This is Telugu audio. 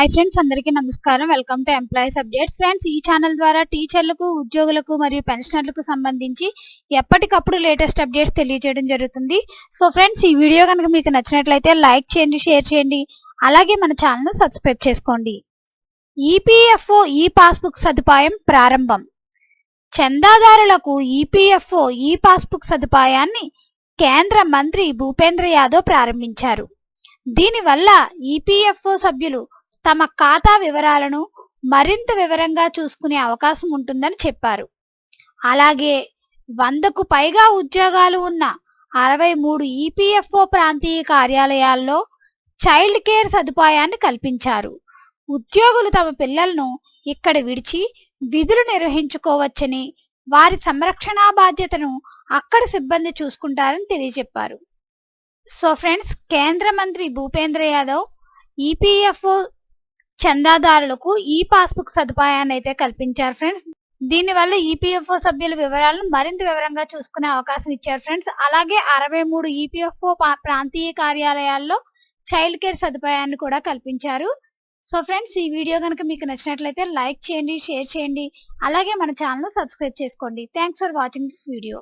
హై ఫ్రెండ్స్ అందరికీ నమస్కారం. Welcome to employees updates friends ఈ ఛానల్ ద్వారా టీచర్లకు ఉద్యోగులకు మరియు పెన్షనర్లకు సంబంధించి ఎప్పటికప్పుడు లేటెస్ట్ అప్డేట్స్ తెలియజేయడం జరుగుతుంది. సో ఫ్రెండ్స్ ఈ వీడియో కనుక మీకు నచ్చినట్లయితే లైక్ చేయండి షేర్ చేయండి. అలాగే మన ఛానల్ను సబ్స్క్రైబ్ చేసుకోండి. ఈపీఎఫ్ఓ ఈ పాస్బుక్ సదుపాయం ప్రారంభం. చందాదారులకు ఈపీఎఫ్ఓ ఈ పాస్బుక్ సదుపాయాన్ని కేంద్ర మంత్రి భూపేంద్ర యాదవ్ ప్రారంభించారు. దీనివల్ల ఈపీఎఫ్ఓ సభ్యులు తమ ఖాతా వివరాలను మరింత వివరంగా చూసుకునే అవకాశం ఉంటుందని చెప్పారు. అలాగే వందకు పైగా ఉద్యోగాలు ఉన్న అరవై మూడు ఈపీఎఫ్ఓ ప్రాంతీయ కార్యాలయాల్లో చైల్డ్ కేర్ సదుపాయాన్ని కల్పించారు. ఉద్యోగులు తమ పిల్లలను ఇక్కడ విడిచి విధులు నిర్వహించుకోవచ్చని వారి సంరక్షణా బాధ్యతను అక్కడ సిబ్బంది చూసుకుంటారని తెలియజెప్పారు. సో ఫ్రెండ్స్ కేంద్ర మంత్రి భూపేంద్ర యాదవ్ ఈపీఎఫ్ఓ చందాదారులకు ఈ పాస్బుక్ సదుపాయాన్ని అయితే కల్పించారు ఫ్రెండ్స్. దీనివల్ల ఈపీఎఫ్ఓ సభ్యుల వివరాలను మరింత వివరంగా చూసుకునే అవకాశం ఇచ్చారు ఫ్రెండ్స్. అలాగే అరవై మూడు ఈపీఎఫ్ఓ ప్రాంతీయ కార్యాలయాల్లో చైల్డ్ కేర్ సదుపాయాన్ని కూడా కల్పించారు. సో ఫ్రెండ్స్ ఈ వీడియో కనుక మీకు నచ్చినట్లయితే లైక్ చేయండి షేర్ చేయండి. అలాగే మన ఛానల్ సబ్స్క్రైబ్ చేసుకోండి. Thanks for watching this video.